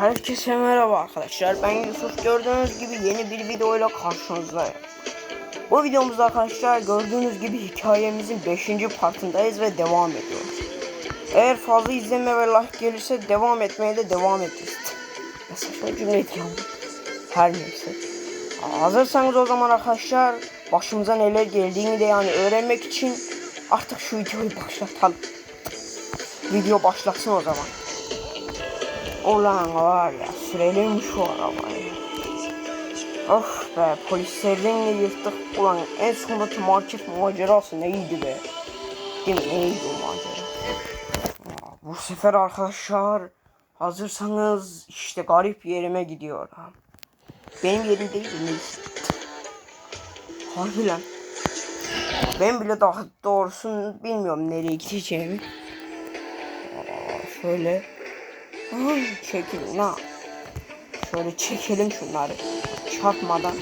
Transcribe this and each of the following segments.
Herkese merhaba arkadaşlar. Ben Yusuf. Gördüğünüz gibi yeni bir videoyla karşınızdayım. Bu videomuzda arkadaşlar gördüğünüz gibi hikayemizin 5. partındayız ve devam ediyoruz. Eğer fazla izleme ve like gelirse devam etmeye de devam edeceğiz. Cümleydi ya. Her neyse. Hazırsanız o zaman arkadaşlar başımıza neler geldiğini de yani öğrenmek için artık şu videoyu başlatalım. Video başlasın o zaman. Ulan var ya sürelim şu arabayı. Of be polislerden de yırttık. Ulan en sondaki market macerası neydi be? Değil mi? Neydi o macera? Aa, Bu sefer arkadaşlar hazırsanız işte garip yerime gidiyorum. Benim yerim değil de neyse. Harbi lan. Ben bile daha doğrusunu bilmiyorum nereye gideceğimi. Şöyle. Ay, çekilin ha. Şöyle çekelim şunları. Çarpmadan.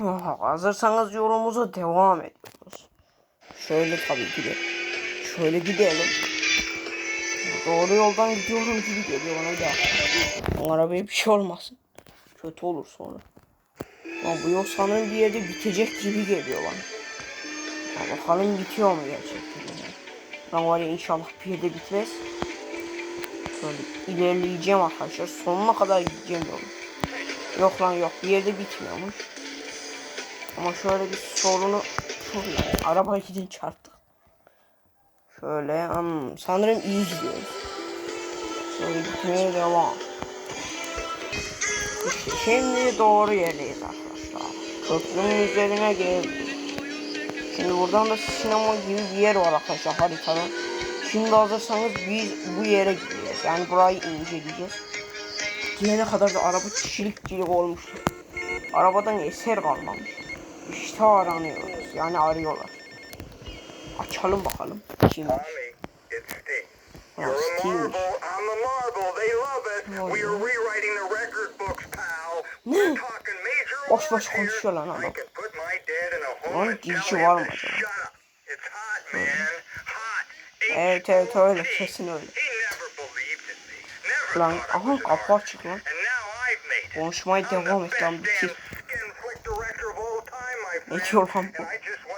Aha, hazırsanız yolumuza devam ediyoruz. Şöyle tabii ki de. Şöyle gidelim. Doğru yoldan gidiyorum gibi geliyor bana da. Bu arabaya bir şey olmasın. Kötü olur sonra. Ama bu yol sanırım bir yerde bitecek gibi geliyor bana. Ya bakalım bitiyor mu gerçekten? Lan var ya inşallah bir yerde bitmez. Şöyle ilerleyeceğim arkadaşlar. Sonuna kadar gideceğim yolu. Yok lan yok bir yerde bitmiyormuş. Ama şöyle bir sorunu şöyle araba gidin çarptık. Şöyle hmm, sanırım iyi gidiyoruz. Şöyle gitmeye devam. Şimdi doğru yerdeyiz arkadaşlar. Köprünün üzerine geldik. Şimdi buradan da sinema gibi bir yer var arkadaşlar haritada. Şimdi hazırsanız biz bu yere gideceğiz. Yani burayı inceleyeceğiz. Gidene kadar da araba çiçilik çilik olmuştu. Arabadan eser kalmamış. İşte aranıyoruz. Yani arıyorlar. Açalım bakalım. Şimdi. Ne? Boş boş konuşuyor lan adam. Onun girişi var mı acaba? Evet evet öyle kesin öyle. Lan aha kapı açık lan. Konuşmaya devam et lan bitir. Ne diyor lan bu?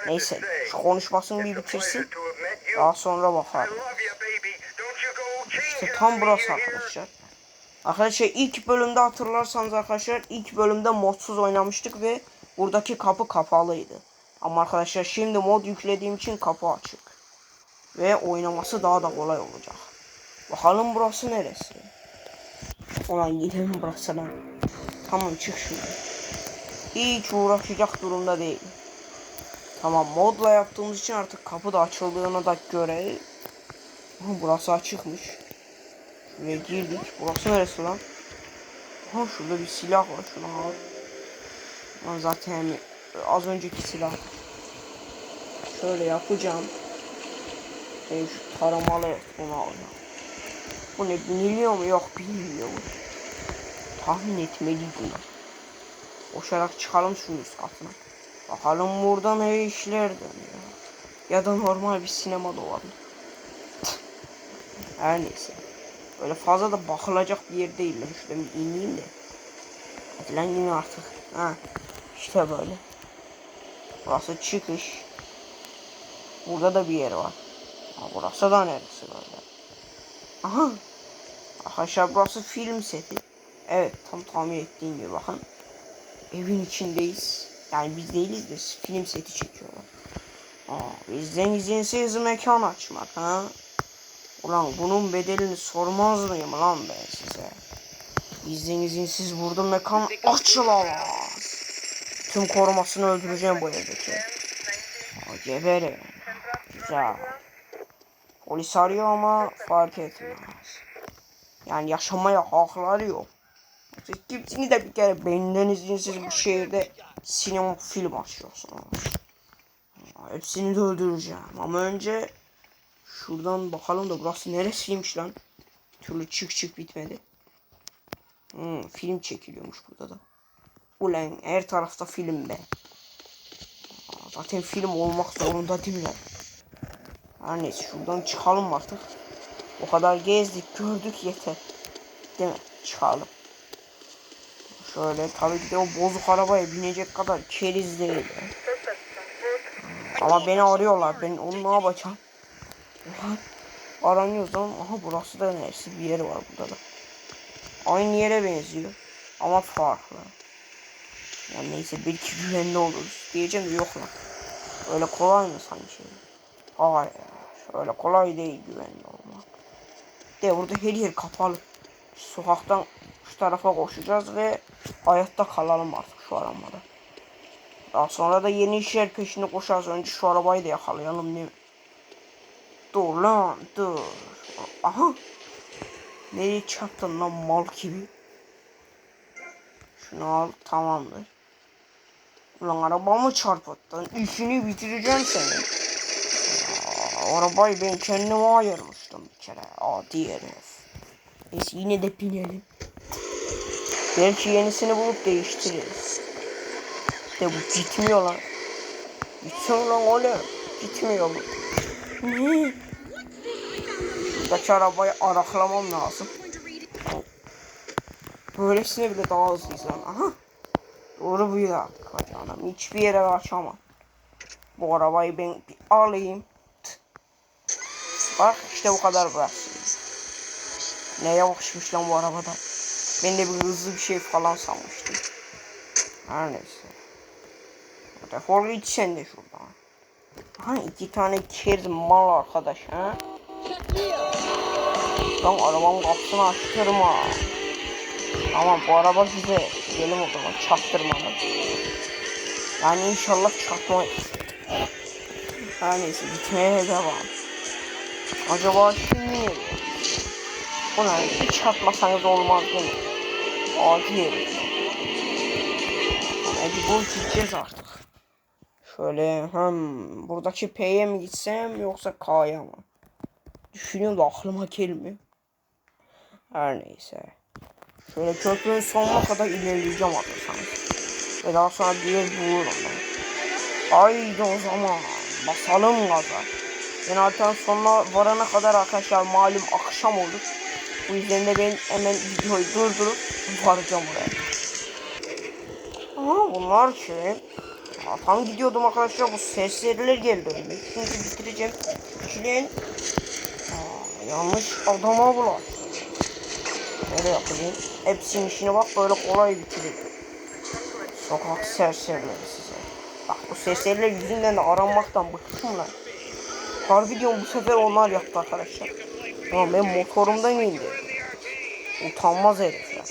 Neyse şu konuşmasını bir bitirsin. Daha sonra bakar. İşte tam burası arkadaşlar. Arkadaşlar ilk bölümde hatırlarsanız arkadaşlar ilk bölümde modsuz oynamıştık ve buradaki kapı kapalıydı. Ama arkadaşlar şimdi mod yüklediğim için kapı açık. Ve oynaması daha da kolay olacak. Bakalım burası neresi? Ulan yine mi lan? Tamam çık şuradan. Hiç uğraşacak durumda değil. Tamam modla yaptığımız için artık kapı da açıldığına da göre burası açıkmış. Şuraya girdik. Burası neresi lan? Ha şurada bir silah var. Şunu al. Lan zaten az önceki silah. Şöyle yapacağım. Ben şu taramalı bunu alacağım. Bu ne biniliyor mu? Yok binilmiyor bu. Tahmin etmeliydim. Koşarak çıkalım şunun üst katına. Bakalım burada ne işler dönüyor. Ya da normal bir sinema olabilir. Her neyse. Öyle fazla da bakılacak bir yer değil. lan. Şurada bir ineyim de. Hadi lan yine artık. Ha. İşte böyle. Burası çıkış. Burada da bir yer var. Ha, burası da neresi böyle? Aha. Arkadaşlar burası film seti. Evet tam tahmin ettiğim gibi bakın. Evin içindeyiz. Yani biz değiliz de film seti çekiyorlar. Aa, bizden izinsiz mekan açmak ha. Ulan bunun bedelini sormaz mıyım lan ben size? İzin izinsiz burada mekan açılamaz. Tüm korumasını öldüreceğim bu evdeki. Aa, Geberim. Güzel. Polis arıyor ama fark etmez. Yani yaşamaya hakları yok. Siz kimsiniz de bir kere benden izinsiz bu şehirde sinema film açıyorsunuz. Hepsini de öldüreceğim ama önce Şuradan bakalım da burası neresiymiş lan? Bir türlü çık çık bitmedi. Hmm, film çekiliyormuş burada da. Ulan her tarafta film be. Zaten film olmak zorunda değil mi lan? Her neyse şuradan çıkalım artık. O kadar gezdik gördük yeter. Değil mi? Çıkalım. Şöyle tabii ki de o bozuk arabaya binecek kadar keriz değil. Ama beni arıyorlar. Ben onu ne yapacağım? Aranıyoruz ama aha burası da neresi bir yeri var burada da. Aynı yere benziyor. Ama farklı. Yani neyse belki güvenli oluruz diyeceğim de yok lan. Öyle kolay mı sanki? Hayır. Öyle kolay değil güvenli olmak. De burada her yer kapalı. Sokaktan şu tarafa koşacağız ve hayatta kalalım artık şu arabada. Daha sonra da yeni işler peşinde koşarız. Önce şu arabayı da yakalayalım değil? Dur lan dur. Aha. Nereye çarptın lan mal gibi? Şunu al tamamdır. Ulan arabamı çarpıttın. İşini bitireceğim seni. Arabayı ben kendime ayırmıştım bir kere. Adi herif. Neyse yine de binelim. Belki yenisini bulup değiştiririz. De bu gitmiyor lan. Gitsin lan oğlum. Gitmiyor bu. Ne? Şuradaki arabayı araklamam lazım. Böylesine bile daha hızlıyız lan. Aha. Doğru bu ya. Canım hiçbir yere kaçamam. Bu arabayı ben bir alayım. Bak işte bu kadar bıraksın. Ne yavaşmış lan bu arabada. Ben de bir hızlı bir şey falan sanmıştım. Her neyse. Defol git sen de şuradan. Ha iki tane keriz mal arkadaş ha. Lan arabamın kapısını açtırma. Tamam bu araba güzel. Gidelim o zaman çaktırmadan. Yani inşallah çarpmayız. Her neyse gitmeye devam. Acaba şimdi ne? Bir çarpmasanız olmaz değil mi? Hadi bu gideceğiz artık. Şöyle hem buradaki P'ye mi gitsem yoksa K'ya mı? Düşünüyorum da aklıma gelmiyor. Her neyse. Şöyle köprünün sonuna kadar ilerleyeceğim arkadaşlar. Ve daha sonra bir yer bulurum ben. Haydi o zaman. Basalım gaza. Ben artık sonuna varana kadar arkadaşlar malum akşam olur. Bu yüzden de ben hemen videoyu durdurup varacağım oraya. Aa bunlar şey. Tam gidiyordum arkadaşlar bu serseriler geldi önüme. Şimdi bitireceğim. Çileğin yanlış adama bulaştı. Nereye yapayım? Hepsinin işine bak böyle kolay bitirir. Sokak serserileri size. Bak bu serseriler yüzünden de aranmaktan bıktım lan. Harbi diyorum bu sefer onlar yaptı arkadaşlar. Ama ben motorumdan indim. Utanmaz herifler.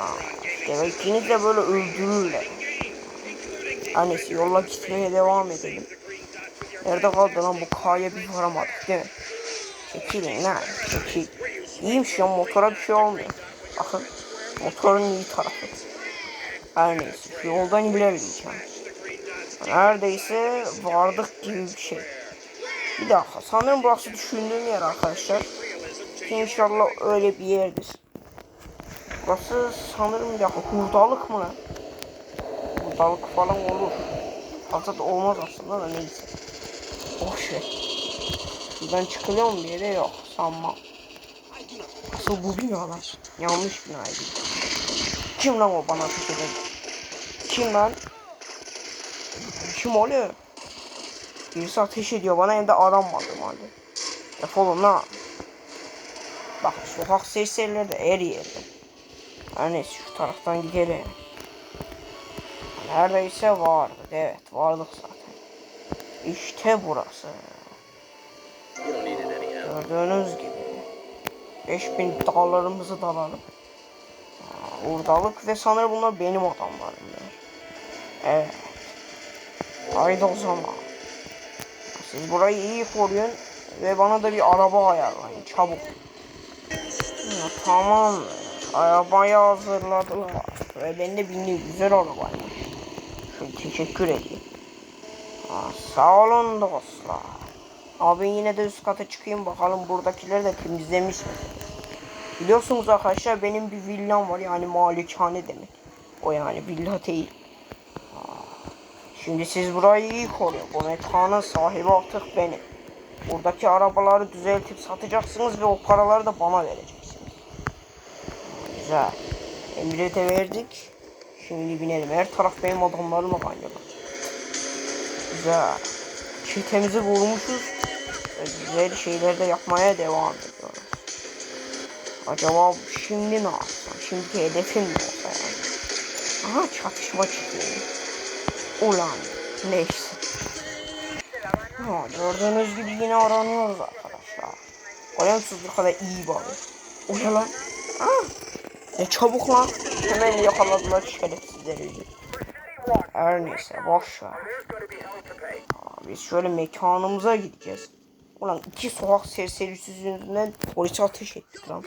Aa, demek ikiniz de böyle öldürürler. Annesi yolla gitmeye devam edelim. Nerede kaldı lan bu K'ya bir varamadık değil mi? Çekilin lan çekil. İyiymiş ya motora bir şey olmuyor. Bakın motorun iyi tarafı. Her neyse yoldan ilerleyeceğim. Neredeyse vardık gibi bir şey. Bir dakika sanırım burası düşündüğüm yer arkadaşlar. İnşallah öyle bir yerdir. Burası sanırım bir dakika hurdalık mı lan? Hurdalık falan olur. Fazla da olmaz aslında da neyse. Boş ver. Şuradan çıkılıyor mu bir yere yok sanmam. Asıl bu bina lan. Yanlış binaydı. Kim lan o bana ateş eden? Kim lan? Kim oluyor? Birisi ateş ediyor bana hem de aranmadım halde. Defolun lan. Bak sokak serserileri de her yerde. Her neyse şu taraftan gidelim. Neredeyse vardı. Evet vardık zaten. İşte burası. Gördüğünüz gibi. 5000 dağlarımızı dalalım. Urdalık ve sanırım bunlar benim adamlarım. Evet. Haydi o zaman. Siz burayı iyi koruyun ve bana da bir araba ayarlayın çabuk. Ya, tamam. Arabayı hazırladılar. Ve ben de bindim güzel arabaymış. Şöyle teşekkür edeyim. Aa, sağ olun dostlar. Abi yine de üst kata çıkayım bakalım buradakileri de temizlemiş mi? Biliyorsunuz arkadaşlar benim bir villam var yani malikane demek. O yani villa değil. Şimdi siz burayı iyi koruyun. Bu mekanın sahibi artık benim. Buradaki arabaları düzeltip satacaksınız ve o paraları da bana vereceksiniz. Güzel. Emri de verdik. Şimdi binelim. Her taraf benim adamlarımla kaynıyor. Güzel. Çetemizi vurmuşuz. Ve güzel şeyler de yapmaya devam ediyoruz. Acaba şimdi ne yapsam? Şimdiki hedefim ne olsa yani? Aha çatışma çıkıyor. Ulan neyse. Ha, gördüğünüz gibi yine aranıyoruz arkadaşlar. Oyunsuzluk kadar iyi bari. O ne lan? Ha, ne çabuk lan. Hemen yakaladılar şerefsizleri. Her neyse boş ver. Biz şöyle mekanımıza gideceğiz. Ulan iki sokak serserisi yüzünden polise ateş ettik lan.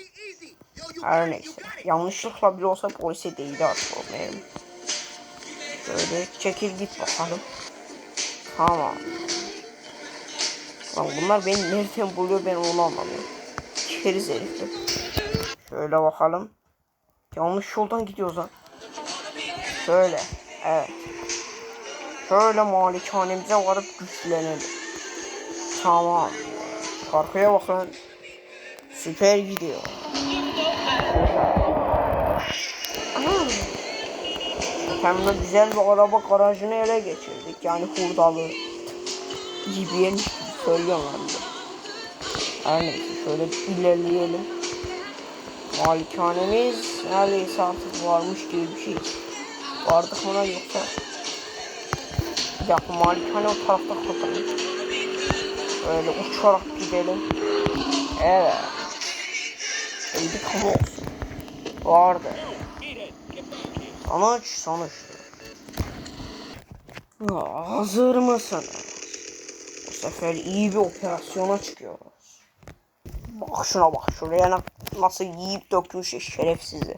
Her neyse. Yanlışlıkla bile olsa polise değdi artık o benim. Şöyle çekil git bakalım. Tamam. Lan bunlar beni nereden buluyor ben onu anlamıyorum. Keriz herifler. Şöyle bakalım. Yanlış yoldan gidiyoruz lan. Şöyle. Evet. Şöyle malikanemize varıp güçlenelim. Tamam. Şarkıya bakın. Süper gidiyor. Hem de güzel bir araba garajını ele geçirdik. Yani hurdalı gibi yermiş gibi söylüyorlar bize. Her neyse şöyle bir ilerleyelim. Malikanemiz neredeyse artık varmış gibi bir şey. Vardık mı lan yoksa? Bir malikane o tarafta kalkalım. Böyle uçarak gidelim. Evet. İyiydik ama olsun. Vardı. Sonuç sonuç. Hazır mısınız? Bu sefer iyi bir operasyona çıkıyoruz. Bak şuna bak şuraya na- nasıl yiyip dökmüş şerefsizi.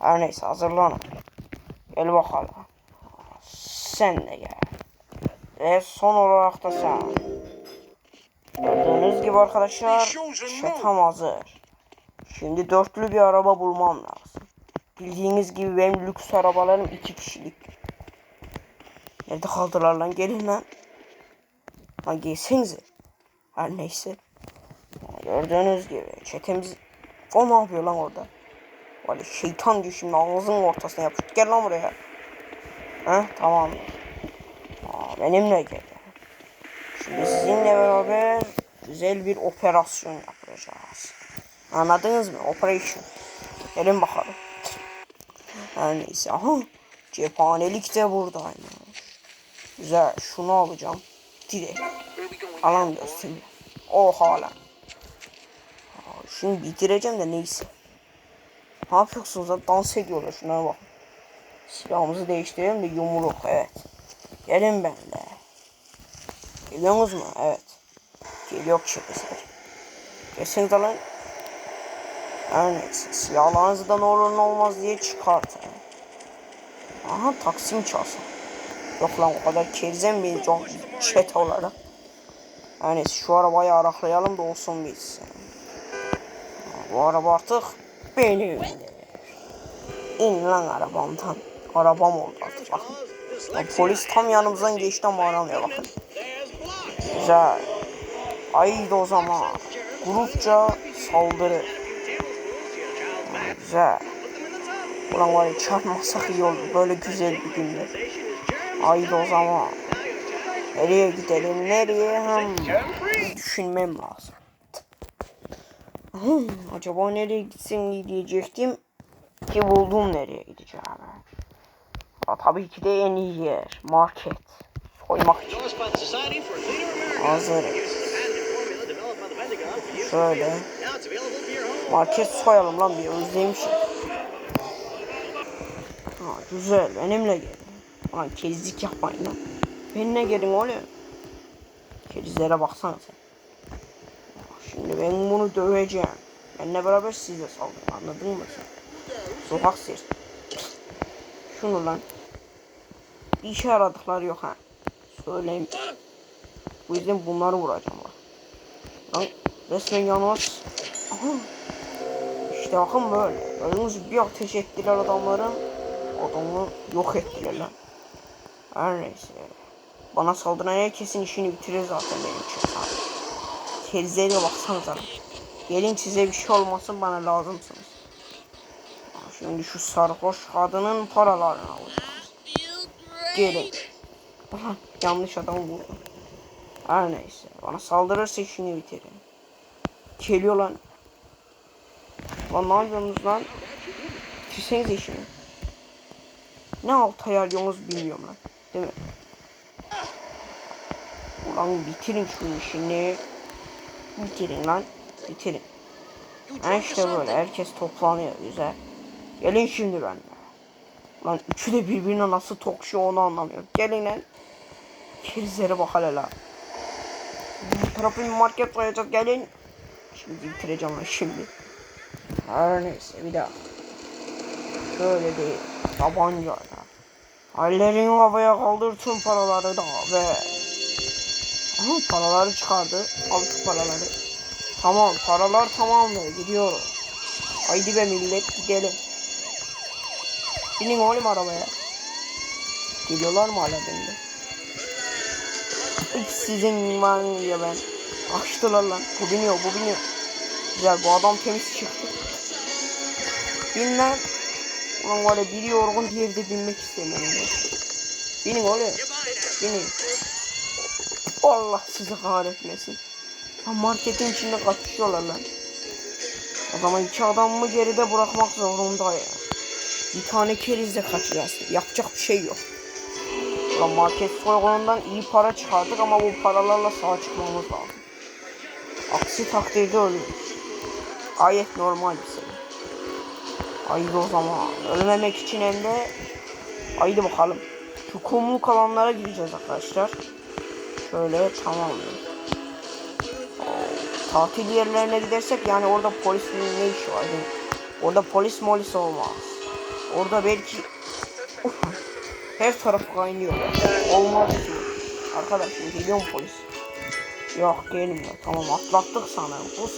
Her neyse hazırlanın. Gel bakalım. Sen de gel. Ve son olarak da sen. Gördüğünüz gibi arkadaşlar çetem hazır. Şimdi dörtlü bir araba bulmam lazım. Bildiğiniz gibi benim lüks arabalarım iki kişilik. Nerede kaldılar lan gelin lan. Lan gelsenize. Her neyse. Gördüğünüz gibi çetemiz... O ne yapıyor lan orada? Valla şeytan gibi şimdi ağzının ortasına yapıştı. Gel lan buraya. Heh tamam. Aa, benimle gel. Şimdi sizinle beraber güzel bir operasyon yapacağız. Anladınız mı? Operation. Gelin bakalım. Her neyse. Aha. Cephanelik de buradaymış. Güzel. Şunu alacağım. Direkt. Alan göstereyim. Oha lan. Aa, Şimdi bitireceğim de neyse. Ne yapıyorsunuz lan? Dans ediyorlar. Şuna bak. Silahımızı değiştirelim de yumruk. Evet. Gelin benimle. Geliyorsunuz mu? Evet. Geliyor çekesler. Kesin lan. Her neyse. Silahlarınızı da ne olur ne olmaz diye çıkartın. Aha taksim çalsın. Yok lan o kadar kerizem beni çok çete olarak. Neyse şu arabayı araklayalım da olsun biz. Bu araba artık benim. İn lan arabamdan. Arabam oldu artık bakın. Lan polis tam yanımızdan geçti ama aramıyor bakın. Güzel. Haydi o zaman. Grupça saldırı. Ha, Güzel. Ulan var ya çarpmasak iyi olur. Böyle güzel bir günde. Haydi o zaman. Nereye gidelim? Nereye? Hmm. Düşünmem lazım. Hmm, acaba nereye gitsin diyecektim ki buldum nereye gideceğimi. Aa, tabii ki de en iyi yer. Market. Soymak için. Hazırım. Şöyle. Market soyalım lan bir özlemişim. Ha, güzel. Benimle gelin. Lan kerizlik yapmayın lan. Benimle gelin oğlum. Kerizlere baksana sen. Şimdi ben bunu döveceğim. Benimle beraber siz de saldırın. Anladın mı sen? Sokak sir. Şunu lan. Bir işe yaradıkları yok ha. Söyleyeyim. Bu yüzden bunları vuracağım bak. Lan resmen Aha. İşte bakın böyle. Gibi bir ateş ettiler adamların. Adamı yok ettiler lan. Her neyse. Bana saldıran herkesin işini bitirir zaten benim için. Ha. kerizlere baksanıza. Gelin size bir şey olmasın bana lazımsınız. Şimdi şu sarhoş kadının paralarını alacağım. Gelin. Yanlış adam vurdum. Her neyse. Bana saldırırsa işini bitiririm. Geliyor lan. Lan ne yapıyorsunuz lan? Bitirsenize işini. Ne alt ayarlıyorsunuz bilmiyorum lan. Değil mi? Ulan bitirin şu işini. Bitirin lan. Bitirin. Ha işte böyle herkes toplanıyor güzel. Gelin şimdi ben. Lan üçü de birbirine nasıl tokşuyor onu anlamıyorum. Gelin lan. Kerizlere bak hele la. Bu tarafı market koyacağız gelin. Şimdi bitireceğim lan şimdi. Her neyse bir daha. Şöyle değil. Tabancayla. Hallerin havaya kaldır tüm paraları da ve Aha paraları çıkardı. Al şu paraları. Tamam paralar tamam mı? Gidiyoruz. Haydi be millet gidelim. Binin oğlum arabaya. Geliyorlar mı hala bende? Hiç sizin var ya ben. Açtılar lan. Bu biniyor bu biniyor. Güzel bu adam temiz çıktı. Bin lan. Ulan var ya biri yorgun diğeri de binmek istemiyorum. Binin oğlum. Binin. Allah sizi kahretmesin. Ha marketin içinde kaçışıyorlar lan. O zaman iki adamımı geride bırakmak zorunda ya. Bir tane kerizle kaçacağız. Yapacak bir şey yok. Ulan market soygunundan iyi para çıkardık ama bu paralarla sağ çıkmamız lazım. Aksi takdirde ölürüz. Gayet normal bir şey. Haydi o zaman. Ölmemek için hem de haydi bakalım. Şu kumluk alanlara gireceğiz arkadaşlar. Şöyle tamam. Tatil yerlerine gidersek yani orada polisin ne işi var? Yani orada polis molis olmaz. Orada belki Uf, her taraf kaynıyor. Olmaz ki. Arkadaşım geliyor mu polis? Yok gelmiyor. Tamam atlattık sanırım. Us.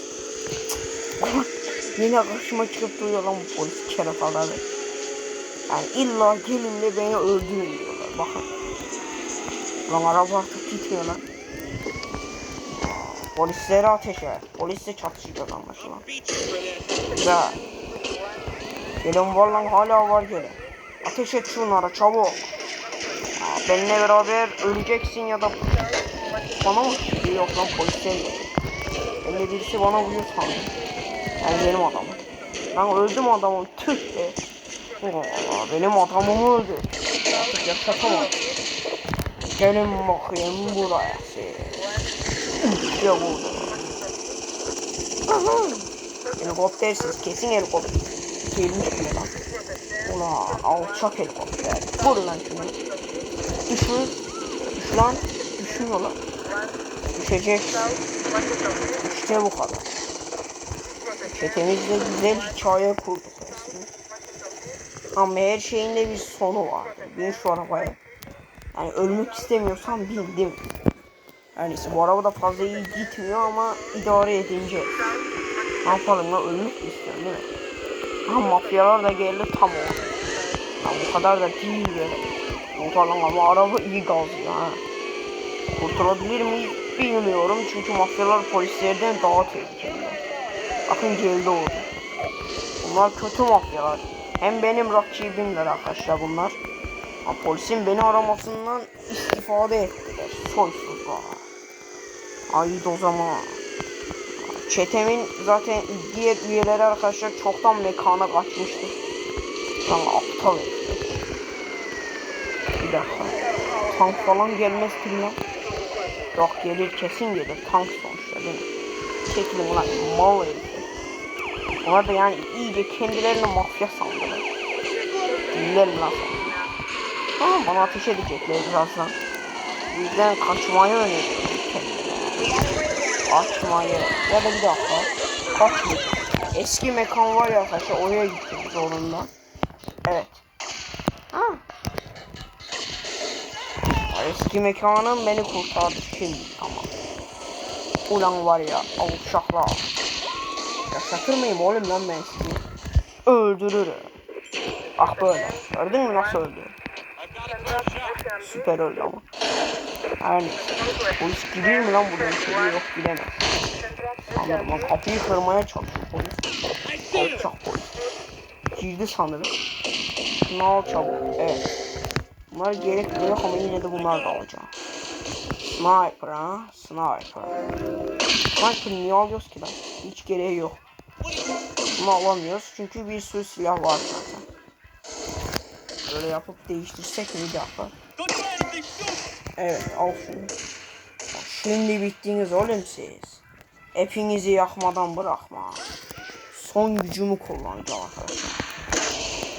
Yine karşıma çıkıp duruyor lan bu polis kerefaları. Yani illa gelin de beni öldürün diyorlar. Bakın. Lan araba artık gitmiyor lan. Polislere ateş ver. Polisle çatışacağız anlaşılan. Güzel. Gelin var lan hala var gelin. Ateş et şunlara çabuk. Aa, Benimle beraber öleceksin ya da bana mı? Yok lan polisler. Öyle birisi bana vuruyor sandım. Yani benim adamım. Ben öldüm adamım. Tüh be. Aa, benim adamımı öldü. Artık yaşatamam. Gelin bakayım buraya siz. İşte burada. Helikoptersiz kesin helikopter. Gelmiş bile lan. Ulan alçak helikopter. Vur lan şunu. Düşür. Düş lan. Düşmüyor lan. Düşecek. İşte bu kadar. Çetemizde güzel hikaye kurduk resmen. Ama her şeyin de bir sonu var. Bin şu arabaya. Yani ölmek istemiyorsan mi? Yani bu araba da fazla iyi gitmiyor ama idare edince. Ne yapalım lan ölmek mi istiyorum değil mi? Ha mafyalar da geldi tam o. Ha, bu kadar da değil böyle. Kurtarlan ama araba iyi gazlıyor ha. Kurtulabilir miyiz bilmiyorum çünkü mafyalar polislerden daha tehlikeli. Bakın geldi oldu. Bunlar kötü mafyalar. Hem benim rakibimler arkadaşlar bunlar. Ha, polisin beni aramasından istifade ettiler. Soysuzlar. Haydi o zaman. Çetemin zaten diğer üyeleri arkadaşlar çoktan mekana kaçmıştır. Lan aptal. Bir dakika. Tank falan gelmez ki lan. Yok gelir kesin gelir. Tank sonuçta değil mi? Çekilin lan mal herifler. Onlar da yani iyice kendilerini mafya sandılar. Diller lan. Tamam bana ateş edecekler birazdan. Bu yüzden kaçmayı öneriyorum kendilerine. Kaçmayı ya da bir dakika. Kaçmayı. Eski mekan var ya arkadaşlar oraya gittim zorunda. Evet. Ha. Eski mekanım beni kurtardı şimdi ama. Ulan var ya avuşaklar. Yaşatır mıyım oğlum lan ben sizi? Öldürürüm. Ah böyle. Gördün mü nasıl öldü? Süper öldü ama. Her neyse. Polis gidiyor mu lan buradan içeriye yok gidemez. bekliyorum. Lan kapıyı kırmaya çalışıyor polis. Alçak polis. Girdi sanırım. Şunu al çabuk. Evet. Bunlar gerekli yok ama yine de bunlar da alacağım. Sniper ha? Sniper. Sniper niye alıyoruz ki lan? Hiç gereği yok. Bunu alamıyoruz çünkü bir sürü silah var zaten. Böyle yapıp değiştirsek mi dakika? Evet al şunu. Şimdi bittiniz oğlum siz. Hepinizi yakmadan bırakma. Son gücümü kullanacağım arkadaşlar.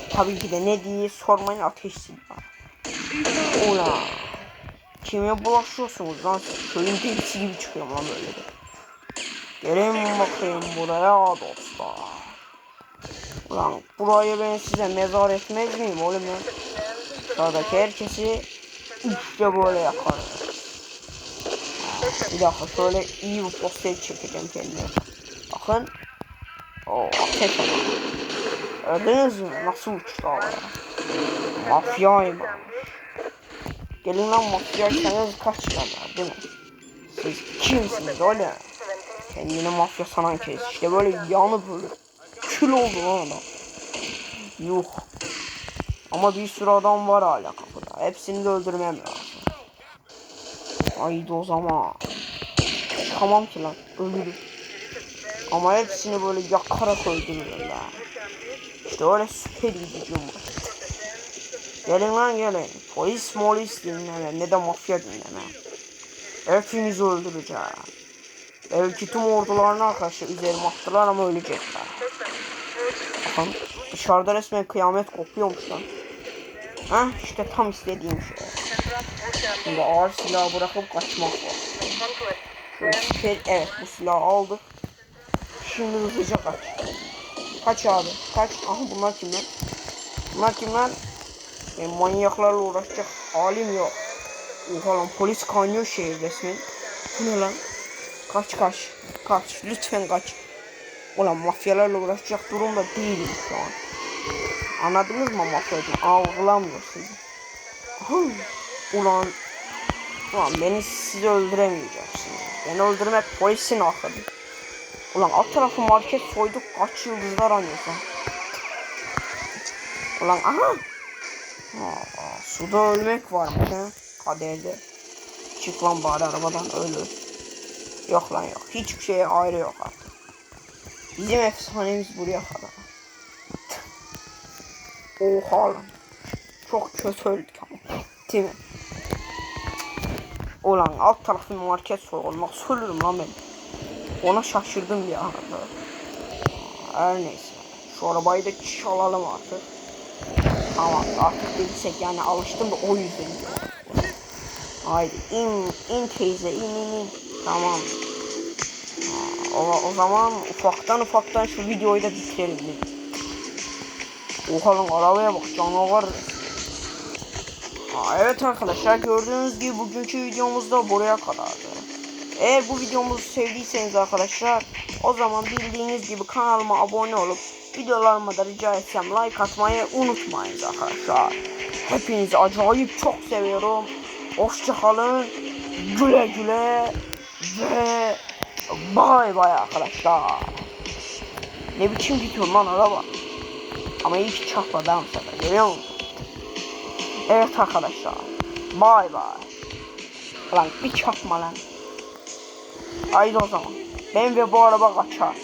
Tabii ki de ne diye sormayın ateş silahı. Ulan. Kime bulaşıyorsunuz lan? Köyün delisi gibi çıkıyorum lan böyle de. Gelin bakayım buraya dostlar. Ulan burayı ben size mezar etmez miyim oğlum ya? Sıradaki herkesi işte böyle yakarım. Bir dakika şöyle iyi bir poster çekeceğim kendime. Bakın. O ateş. Gördünüz mü? Nasıl uçtu havaya? Mafyayım. Gelin lan mafyaysanız kaçlarlar değil mi? Siz kimsiniz öyle? Kendini mafya sanan kez. İşte böyle yanıp böyle. Kül oldu lan adam. Yuh. Ama bir sürü adam var hala kapıda. Hepsini de öldürmem lazım. Haydi o zaman. Çıkamam ki lan. Ölürüm. Ama hepsini böyle yakarak öldürürüm lan. İşte öyle süper gücüm var. Gelin lan gelin. Polis molis dinleme ne de mafya dinleme. Hepinizi öldüreceğim. Belki tüm ordularını arkadaşlar üzerime attılar ama ölecekler. Bakın dışarıda resmen kıyamet kopuyormuş lan. Heh işte tam istediğim şey. Şimdi ağır silahı bırakıp kaçmak var. Şöyle evet bu silahı aldık. Şimdi hızlıca kaç. Kaç abi kaç. Aha bunlar kimler? Bunlar kimler? Ben manyaklarla uğraşacak halim yok. Oha lan polis kanıyor şehir resmen. Bu ne lan? Kaç kaç. Kaç. Lütfen kaç. Ulan mafyalarla uğraşacak durumda değilim şu an. Anladınız mı mafyacım? Algılamıyor sizi. Ulan. Ulan beni siz öldüremeyeceksiniz. Beni öldürmek polisin hakkıdır. Ulan alt tarafı market soyduk kaç yıldızlar anıyorsun. Ulan aha. Aa, suda ölmek varmış ha. Kaderde. Çık lan bari arabadan ölür. Yok lan yok. Hiçbir şeye ayrı yok artık. Bizim efsanemiz buraya kadar. Oha lan. Çok kötü öldük ama. Değil mi? Ulan alt tarafı market. Nasıl ölürüm lan ben? Ona şaşırdım bir anda. Her neyse. Şu arabayı da çalalım artık. Tamam artık bilsek yani alıştım da o yüzden. Haydi in in teyze in in in. Tamam. O, o zaman ufaktan ufaktan şu videoyu da bitirelim. Oha lan arabaya bak canavar. Aa, evet arkadaşlar gördüğünüz gibi bugünkü videomuz da buraya kadardı. Eğer bu videomuzu sevdiyseniz arkadaşlar o zaman bildiğiniz gibi kanalıma abone olup videolarıma da rica etsem like atmayı unutmayın arkadaşlar. Hepinizi acayip çok seviyorum. Hoşçakalın. Güle güle. Ve bay bay arkadaşlar. Ne biçim gidiyor lan araba. Ama iyi ki bu sefer. Görüyor musun? Evet arkadaşlar. Bay bay. Lan bir çarpma lan. Haydi o zaman. Ben ve bu araba kaçar.